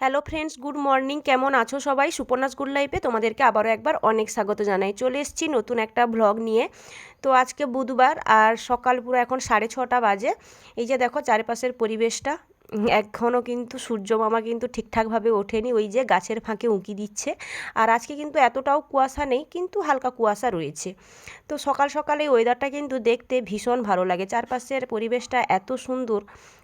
Hello friends good morning কেমন আছো সবাই? সুপর্ণাস গুড লাইফে তোমাদেরকে আবারও একবার অনেক স্বাগত জানাই। চলে এসেছি নতুন একটা ভ্লগ নিয়ে। তো আজকে বুধবার আর সকাল পুরো এখন সাড়ে ছটা বাজে। এই যে দেখো চারিপাশের পরিবেশটা এখনও কিন্তু সূর্য মামা কিন্তু ঠিকঠাকভাবে ওঠেনি, ওই যে গাছের ফাঁকে উঁকি দিচ্ছে। আর আজকে কিন্তু এতটাও কুয়াশা নেই, কিন্তু হালকা কুয়াশা রয়েছে। তো সকাল সকালে ওয়েদারটা কিন্তু দেখতে ভীষণ ভালো লাগে। চারপাশের পরিবেশটা এত সুন্দর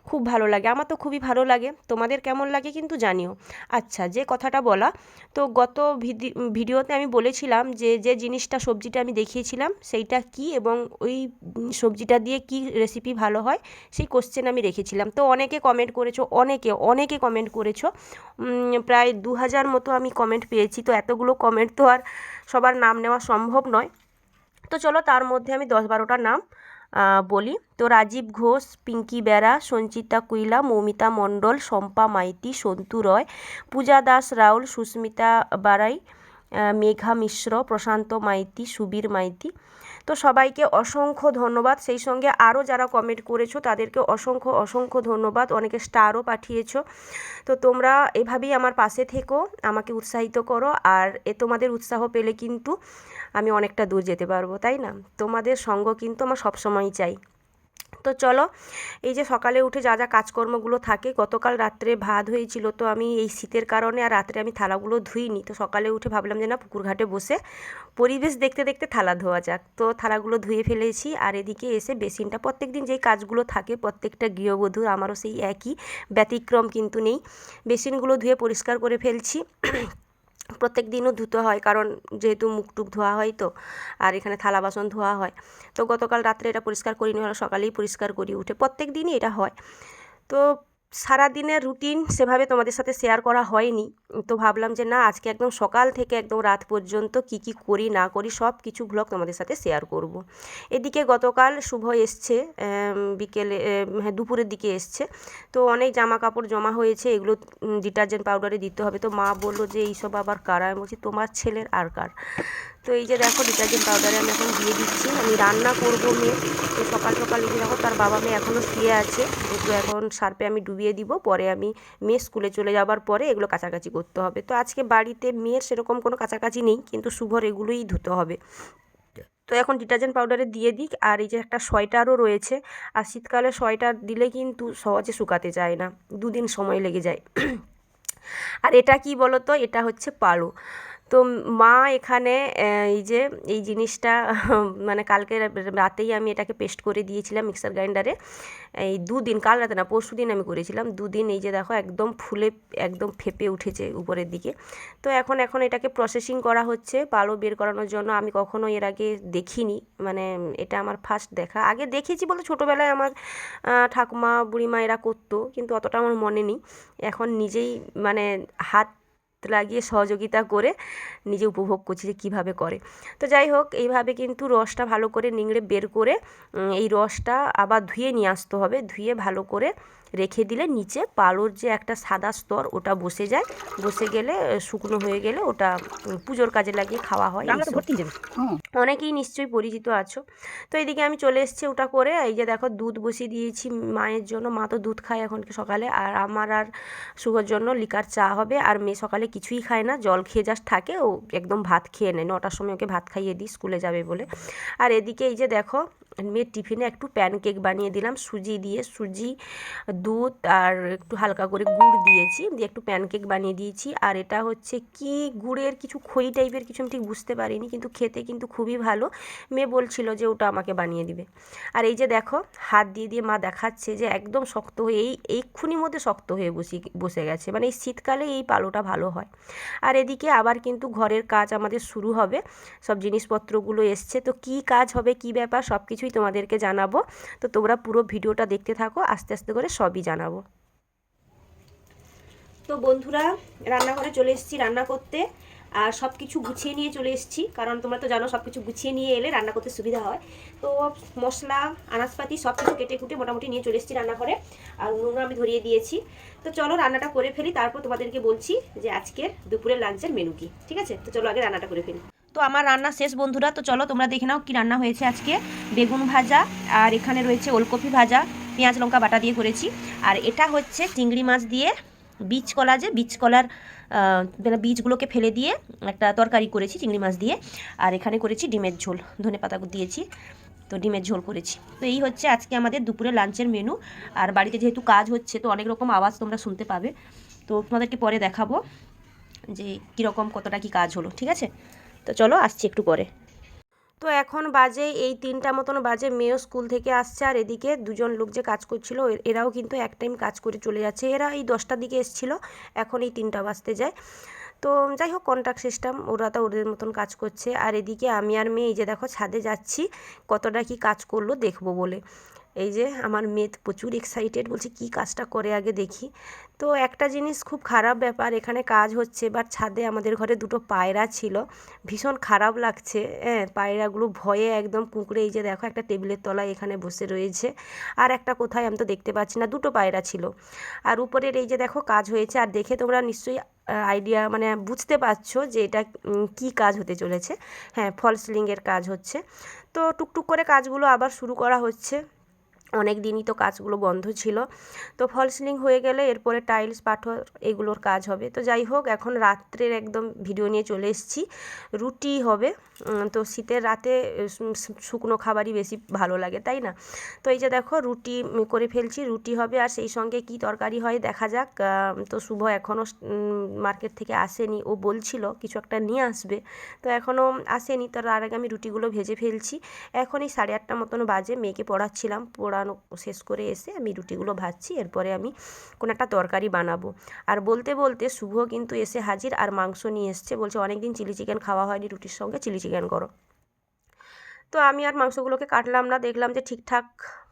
খুব ভালো লাগে। আমার তো খুবই ভালো লাগে। তোমাদের কেমন লাগে কিন্তু জানিও। আচ্ছা যে কথাটা বলা, তো গত ভিডি- ভিডিওতে আমি বলেছিলাম যে যে জিনিসটা সবজিটা আমি দেখিয়েছিলাম, সেইটা কি এবং ওই সবজিটা দিয়ে কি রেসিপি ভালো হয়, সেই কোশ্চেন আমি রেখেছিলাম। তো অনেকে কমেন্ট করেছ, অনেকে অনেকে কমেন্ট করেছ। প্রায় দু হাজার মতো আমি কমেন্ট পেয়েছি। তো এতগুলো কমেন্ট তো আর সবার নাম নেওয়া সম্ভব নয়। তো চলো তার মধ্যে আমি দশ বারোটা নাম বলি। তো রাজীব ঘোষ, পিঙ্কি বেরা, সঞ্চিতা কুইলা, মৌমিতা মণ্ডল, শম্পা মাইতি, সন্তু রয়, পূজা দাস রাউল, সুস্মিতা বারাই মেঘা মিশ্র, প্রশান্ত মাইতি, সুবীর মাইতি। তো সবাইকে অসংখ্য ধন্যবাদ। সেই সঙ্গে আরও যারা কমেন্ট করেছ, তাদেরকে অসংখ্য অসংখ্য ধন্যবাদ। অনেকে স্টারও পাঠিয়েছো। তো তোমরা এভাবেই আমার পাশে থেকো, আমাকে উৎসাহিত করো। আর এ তোমাদের উৎসাহ পেলে কিন্তু আমি অনেকটা দূর যেতে পারব, তাই না? তোমাদের সঙ্গ কিন্তু আমার সবসময়ই চাই। তো চলো, এই যে সকালে উঠে যা যা কাজকর্মগুলো থাকে, গতকাল রাত্রে ভাত হয়েছিল তো আমি এই শীতের কারণে আর রাত্রে আমি থালাগুলো ধুইনি। তো সকালে উঠে ভাবলাম যে না, পুকুর ঘাটে বসে পরিবেশ দেখতে দেখতে থালা ধোয়া যাক। তো থালাগুলো ধুয়ে ফেলেছি আর এদিকে এসে বেসিনটা প্রত্যেক দিন যেই কাজগুলো থাকে, প্রত্যেকটা গৃহবধূর আমারও সেই একই ব্যতিক্রম কিন্তু নেই। বেসিনগুলো ধুয়ে পরিষ্কার করে ফেলছি। প্রত্যেক দিনও ধুতে হয়, কারণ যেহেতু মুখ টুক ধোয়া হয় তো, আর এখানে থালা বাসন ধোয়া হয়। তো গতকাল রাত্রে এটা পরিষ্কার করিনি সকালেই পরিষ্কার করি উঠে। প্রত্যেক দিনই এটা হয়। তো সারাদিনের রুটিন সেভাবে তোমাদের সাথে শেয়ার করা হয়নি। তো ভাবলাম যে না, আজকে একদম সকাল থেকে একদম রাত পর্যন্ত কি কি করি, না করি সব কিছু ব্লগ তোমাদের সাথে শেয়ার করব। এদিকে গতকাল শুভ এসছে বিকেলে হ্যাঁ দুপুরের দিকে এসছে। তো অনেক জামা কাপড় জমা হয়েছে, এগুলো ডিটারজেন্ট পাউডারে দিতে হবে। তো মা বলল যে, এইসব আবার কার? আমি বলছি, তোমার ছেলের আর কার? তো এই যে দেখো ডিটারজেন্ট পাউডারে আমি এখন দিয়ে দিচ্ছি। আমি রান্না করব মেয়ে। তো সকাল সকাল এই যে দেখো তার বাবা মেয়ে এখনও শুয়ে আছে। এগুলো এখন সার্পে আমি ডুবিয়ে দিব। পরে আমি মেয়ে স্কুলে চলে যাবার পরে এগুলো কাছাকাছি করতে হবে। তো আজকে বাড়িতে মেয়ের সেরকম কোনো কাছাকাছি নেই কিন্তু শুভর এগুলোই ধুতে হবে। তো এখন ডিটারজেন্ট পাউডারে দিয়ে দিক। আর এই যে একটা সোয়েটারও রয়েছে। আর শীতকালে সোয়েটার দিলে কিন্তু সহজে শুকাতে চায় না। দুদিন সময় লেগে যায়। আর এটা কি বলো তো এটা হচ্ছে পালো। তো মা এখানে এই যে, এই জিনিসটা মানে কালকে রাতেই আমি এটাকে পেস্ট করে দিয়েছিলাম মিক্সার গ্রাইন্ডারে। এই দুদিন, কাল রাতে না, পরশু দিন আমি করেছিলাম। দুদিন এই যে দেখো, একদম ফুলে, একদম ফেপে উঠেছে উপরের দিকে। তো এখন এখন এটাকে প্রসেসিং করা হচ্ছে পালো বের করানোর জন্য। আমি কখনো এর আগে দেখিনি মানে এটা আমার ফার্স্ট দেখা। আগে দেখেছি বলতে ছোটোবেলায় আমার ঠাকুমা, বুড়িমা এরা করতো, কিন্তু অতটা আমার মনে নেই। এখন নিজেই মানে হাত লাগিয়ে সহযোগিতা করে নিজে উপভোগ করছি যে কীভাবে করে। তো যাই হোক, এইভাবে কিন্তু রসটা ভালো করে নিংড়ে বের করে এই রসটা আবার ধুয়ে নিয়ে আসতে হবে। ধুয়ে ভালো করে রেখে দিলে নিচে পালোর যে একটা সাদা স্তর ওটা বসে যায়। বসে গেলে শুকনো হয়ে গেলে ওটা পুজোর কাজে লাগিয়ে খাওয়া হয়। অনেকেই নিশ্চয়ই পরিচিত আছো। তো এদিকে আমি চলে এসেছি ওটা করে। এই যে দেখো দুধ বসিয়ে দিয়েছি মায়ের জন্য। মা তো দুধ খায় এখন সকালে। আর আমার আর শুভর জন্য লিকার চা হবে। আর মেয়ে সকালে কিছুই খায় না। জল খেয়ে জাস্ট থাকে। ও একদম ভাত খেয়ে নেয়। নটার সময় ওকে ভাত খাইয়ে দিই স্কুলে যাবে বলে। আর এদিকে এই যে দেখো মেয়ের টিফিনে একটু প্যানকেক বানিয়ে দিলাম, সুজি দিয়ে, সুজি, দুধ আর একটু হালকা করে গুড় দিয়েছি, দিয়ে একটু প্যানকেক বানিয়ে দিয়েছি। আর এটা হচ্ছে কি গুড়ের কিছু খই টাইপের কিছু আমি ঠিক বুঝতে পারিনি, কিন্তু খেতে কিন্তু খুবই ভালো। মেয়ে বলছিল যে ওটা আমাকে বানিয়ে দিবে। আর এই যে দেখো, হাত দিয়ে দিয়ে মা দেখাচ্ছে যে একদম শক্ত হয়ে, এই, এইক্ষুনির মধ্যে শক্ত হয়ে বসে বসে গেছে। মানে এই শীতকালে এই পালোটা ভালো হয়। আর এদিকে আবার কিন্তু ঘরের কাজ আমাদের শুরু হবে। সব জিনিসপত্রগুলো এসছে। তো কি কাজ হবে, কি ব্যাপার সব কিছুই তোমাদেরকে জানাব। তো তোমরা পুরো ভিডিওটা দেখতে থাকো, আস্তে আস্তে করে সবই জানাব। তো বন্ধুরা, রান্নাঘরে চলে এসেছি রান্না করতে। আর সব কিছু গুছিয়ে নিয়ে চলে এসেছি। কারণ তোমরা তো জানো সব কিছু গুছিয়ে নিয়ে এলে রান্না করতে সুবিধা হয়। তো মশলা, আনাজপাতি সব কিছু কেটে কুটে মোটামুটি নিয়ে চলে এসেছি রান্নাঘরে। আর উনুনও আমি ধরিয়ে দিয়েছি। তো চলো রান্নাটা করে ফেলি। তারপর তোমাদেরকে বলছি যে আজকের দুপুরের লাঞ্চের মেনু কি। ঠিক আছে? তো চলো আগে রান্নাটা করে ফেলি। তো আমার রান্না শেষ, বন্ধুরা। তো চলো তোমরা দেখে নাও কি রান্না হয়েছে আজকে। বেগুন ভাজা আর এখানে রয়েছে ওলকপি ভাজা, পেঁয়াজ, লঙ্কা বাটা দিয়ে করেছি। আর এটা হচ্ছে চিংড়ি মাছ দিয়ে বীজ কলা যে, বীজ কলার মানে বীজগুলোকে ফেলে দিয়ে একটা তরকারি করেছি চিংড়ি মাছ দিয়ে। আর এখানে করেছি ডিমের ঝোল, ধনে পাতা দিয়েছি। তো ডিমের ঝোল করেছি। তো এই হচ্ছে আজকে আমাদের দুপুরে লাঞ্চের মেনু। আর বাড়িতে যেহেতু কাজ হচ্ছে, তো অনেক রকম আওয়াজ তোমরা শুনতে পাবে। তো তোমাদেরকে পরে দেখাবো যে কীরকম, কতটা কি কাজ হলো, ঠিক আছে? তো চলো আসছি একটু পরে। তো এখন বাজে, এই তিনটা মতন বাজে, মেয়েও স্কুল থেকে আসছে আর এদিকে দুজন লোক যে কাজ করছিল এরাও কিন্তু এক টাইম কাজ করে চলে যাচ্ছে। এরা এই দশটার দিকে এসছিল, এখন এই তিনটা বাজতে যায়। তো যাই হোক কন্ট্রাক্ট সিস্টেম ওরা তো ওদের মতন কাজ করছে। আর এদিকে আমি আর মেয়ে এই যে দেখো ছাদে যাচ্ছি, কতটা কি কাজ করল দেখব বলে। এই যে আমার তো প্রচুর এক্সাইটেড বলছে, কি কাজটা করে আগে দেখি? তো একটা জিনিস খুব খারাপ ব্যাপার, এখানে কাজ হচ্ছে বাট ছাদে আমাদের ঘরে দুটো পায়রা ছিল, ভীষণ খারাপ লাগছে হ্যাঁ পায়রাগুলো ভয়ে একদম কুঁকড়ে, এই যে দেখো, একটা টেবিলের তলায় এখানে বসে রয়েছে, আর একটা কোথায় আমি তো দেখতে পাচ্ছি না, দুটো পায়রা ছিল, আর উপরের এই যে দেখো কাজ হয়েছে, আর দেখে তোমরা নিশ্চয়ই আইডিয়া মানে বুঝতে পারছ যে এটা কী কাজ হতে চলেছে হ্যাঁ ফল সিলিংয়ের কাজ হচ্ছে, তো টুকটুক করে কাজগুলো আবার শুরু করা হচ্ছে অনেক দিনই তো কাজগুলো বন্ধ ছিল। তো ফল সিলিং হয়ে গেলে এরপরে টাইলস, পাথর এগুলোর কাজ হবে। তো যাই হোক, এখন রাত্রের একদম ভিডিও নিয়ে চলে এসেছি। রুটি হবে। তো শীতের রাতে শুকনো খাবারই বেশি ভালো লাগে, তাই না? তো এই যে দেখো, রুটি করে ফেলছি, রুটি হবে। আর সেই সঙ্গে কি তরকারি হয় দেখা যাক। তো শুভ এখনও মার্কেট থেকে আসেনি। ও বলছিল কিছু একটা নিয়ে আসবে। তো এখনও আসেনি। তার আগে আমি রুটিগুলো ভেজে ফেলছি। এখন এই সাড়ে আটটা মতন বাজে। মেয়েকে পড়াচ্ছিলাম। পড়ানো শেষ করে এসে আমি রুটিগুলো ভাজছি, এরপরে আমি কোনো একটা তরকারি বানাবো। আর বলতে বলতে শুভ কিন্তু এসে হাজির আর মাংস নিয়ে এসছে, বলছে অনেক দিন চিলি চিকেন খাওয়া হয়নি, রুটির সঙ্গে চিলি চিকেন করো। তো আমি আর মাংসগুলোকে কাটলাম না, দেখলাম যে ঠিকঠাক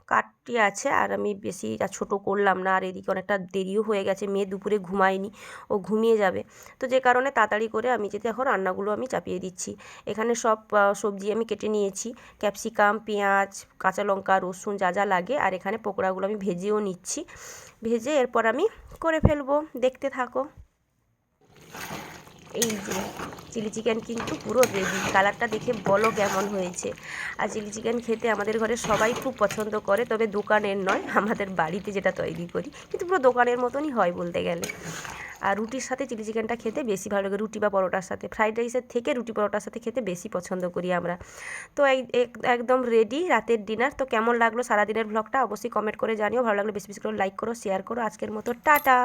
কাটি আছে আর আমি বেশি আর ছোটো করলাম না, আর এদিকে অনেকটা দেরিও হয়ে গেছে, মেয়ে দুপুরে ঘুমায়নি, ও ঘুমিয়ে যাবে। তো যে কারণে তাড়াতাড়ি করে আমি যেতে এখন রান্নাগুলো আমি চাপিয়ে দিচ্ছি। এখানে সব সবজি আমি কেটে নিয়েছি, ক্যাপসিকাম, পেঁয়াজ, কাঁচা লঙ্কা, রসুন যা যা লাগে, আর এখানে পকোড়াগুলো আমি ভেজেও নিচ্ছি। ভেজে এরপর আমি করে ফেলব, দেখতে থাকো। এই যে চিলি চিকেন কিন্তু পুরো রেডি কালারটা দেখে বলো কেমন হয়েছে। আর চিলি চিকেন খেতে আমাদের ঘরে সবাই খুব পছন্দ করে, তবে দোকানের নয়, আমাদের বাড়িতে যেটা তৈরি করি। কিন্তু পুরো দোকানের মতনই হয় বলতে গেলে। আর রুটির সাথে চিলি চিকেনটা খেতে বেশি ভালো লাগে, রুটি বা পরোটার সাথে। ফ্রাইড রাইসের থেকে রুটি পরোটার সাথে খেতে বেশি পছন্দ করি আমরা। তো একদম রেডি রাতের ডিনার তো কেমন লাগল সারাদিনের ব্লগটা অবশ্যই কমেন্ট করে জানিও। ভালো লাগলে বেশি বেশি করে লাইক করো শেয়ার করো। আজকের মতো টাটা।